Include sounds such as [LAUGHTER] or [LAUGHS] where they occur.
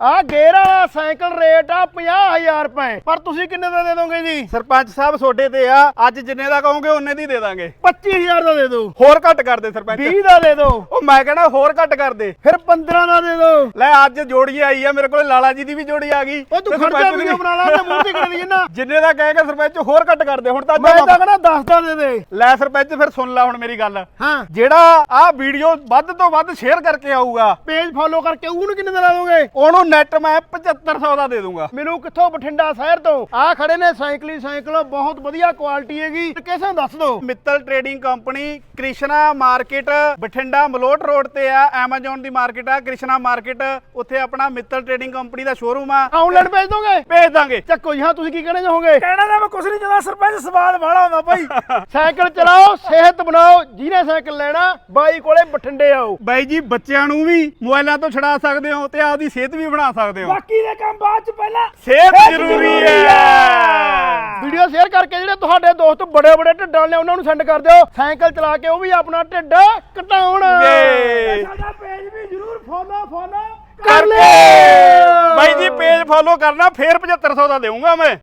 ਆ ਗੇਅਰ ਵਾਲਾ cycle rate ਆ 50000 ਰੁਪਏ। ਪਰ ਤੁਸੀਂ ਕਿੰਨੇ ਦਾ ਦੇ ਦੋਗੇ ਜੀ? ਸਰਪੰਚ ਸਾਹਿਬ ਤੁਹਾਡੇ ਤੇ ਆ। ਅੱਜ ਜਿੰਨੇ ਦਾ ਕਹੋਗੇ ਉਹਨੇ ਦੀ ਦੇ ਦਾਂਗੇ। 25000 ਦਾ ਦੇ ਦਿਓ ਹੋਰ ਘੱਟ ਕਰ ਦੇ ਸਰਪੰਚ। 20 ਦਾ ਦੇ ਦਿਓ ਉਹ ਮੈਂ ਕਹਿੰਦਾ ਹੋਰ ਘੱਟ ਕਰ ਦੇ। ਫਿਰ 15 ਦਾ ਦੇ ਦਿਓ ਲੈ ਅੱਜ ਜੋੜੀ ਆਈ ਆ ਮੇਰੇ ਕੋਲੇ ਲਾਲਾ ਜੀ ਦੀ ਵੀ ਜੋੜੀ ਆ ਗਈ। ਉਹ ਤੂੰ ਤੇ ਖੜ ਜਾ ਸਰਪੰਚ ਦੀ ਵੀਡੀਓ ਵੀ। ਬਣਾ ਲਾ ਤੇ ਮੂੰਹ ਤੇ ਕਰ ਦਈਏ ਨਾ। ਜਿੰਨੇ ਦਾ ਕਹੇਗਾ ਸਰਪੰਚ ਹੋਰ ਘੱਟ ਕਰ ਦੇ। ਹੁਣ ਤਾਂ ਮੈਂ ਤਾਂ ਕਹਿੰਦਾ 10 ਦਾ ਦੇ ਦੇ। ਲੈ ਸਰਪੰਚ ਫਿਰ ਸੁਣ ਲੈ ਹੁਣ ਮੇਰੀ ਗੱਲ। ਹਾਂ। ਜਿਹੜਾ ਆ ਵੀਡੀਓ ਵੱਧ ਤੋਂ ਵੱਧ ਸ਼ੇਅਰ ਕਰਕੇ ਆਊਗਾ। ਪੇਜ ਫੋਲੋ ਕਰਕੇ ਉਹਨੂੰ ਕਿੰਨੇ ਦਾ ਲਾ ਦੋਗੇ? ਉਹਨੂੰ ਨੈਟ ਮੈਂ 7500 ਦਾ ਦੇ ਦੂੰਗਾ। ਮੈਨੂੰ ਕਿੱਥੋਂ ਬਠਿੰਡਾ ਸ਼ਹਿਰ ਤੋਂ? ਆ ਖੜੇ ਨੇ ਸਾਈਕਲੀ ਸਾਈਕਲ ਬਹੁਤ ਵਧੀਆ ਕੁਆਲਿਟੀ ਹੈਗੀ। ਕਿਸੇ ਦੱਸ ਦਿਓ। Mittal trading company Krishna market Bathinda Malot road ਤੇ ਆ ਐਮਾਜ਼ਨ ਦੀ ਮਾਰਕੀਟ ਆ ਕ੍ਰਿਸ਼ਨਾ ਮਾਰਕੀਟ। ਉੱਥੇ ਆਪਣਾ ਮਿੱਤਲ ਟਰੇਡਿੰਗ ਕੰਪਨੀ ਦਾ ਸ਼ੋਰੂਮ ਆ। ਆਨਲਾਈਨ ਭੇਜ ਦੋਗੇ? ਭੇਜ ਦਾਂਗੇ। ਚੱਕੋ ਜੀ ਹਾਂ ਤੁਸੀਂ ਕੀ ਕਹਿਣਾ ਚਾਹੋਗੇ? ਕਹਿਣਾ ਤਾਂ ਮੈਂ ਕੁਛ ਨਹੀਂ ਚਾਹੁੰਦਾ ਸਰਪੰਚ ਸਵਾਦ ਵਾਲਾ ਹੁੰਦਾ ਭਾਈ। [LAUGHS] ਸਾਈਕਲ ਚਲਾਓ ਸਿਹਤ ਬਣਾਓ ਜਿਹਨੇ ਸਾਈਕਲ ਲੈਣਾ ਬਾਈ ਕੋਲੇ ਬਠਿੰਡੇ ਆਓ। ਬਾਈ ਜੀ ਬੱਚਿਆਂ ਨੂੰ ਵੀ ਮੋਬਾਈਲਾਂ ਤੋਂ ਛਡਾ ਸਕਦੇ ਹੋ ਤੇ ਆਪਦੀ ਸਿਹਤ ਵੀ ਬਣਾ ਸਕਦੇ ਹੋ। ਬਾਕੀ ਦੇ ਕੰਮ ਬਾਅਦ ਚ ਪਹਿਲਾਂ ਸਿਹਤ ਜ਼ਰੂਰੀ ਹੈ। ਵੀਡੀਓ ਸ਼ੇਅਰ ਕਰਕੇ ਜਿਹੜੇ ਤੁਹਾਡੇ ਦੋਸਤ ਬੜੇ ਬੜੇ ਢਿੱਡਾਂ ਨੇ ਉਹਨਾਂ ਨੂੰ ਸੈਂਡ ਕਰ ਦਿਓ। ਸਾਈਕਲ ਚਲਾ ਕੇ ਉਹ ਵੀ ਆਪਣਾ ਢਿੱਡ ਘਟਾਉਣ। ਸਾਡਾ ਪੇਜ ਵੀ ਜਰੂਰ ਫੋਲੋ ਫੋਲੋ ਕਰ ਲੈ ਬਾਈ ਜੀ ਪੇਜ ਫੋਲੋ ਕਰਨਾ ਫੇਰ 7500 ਦਾ ਦੇਵਾਂਗਾ ਮੈਂ।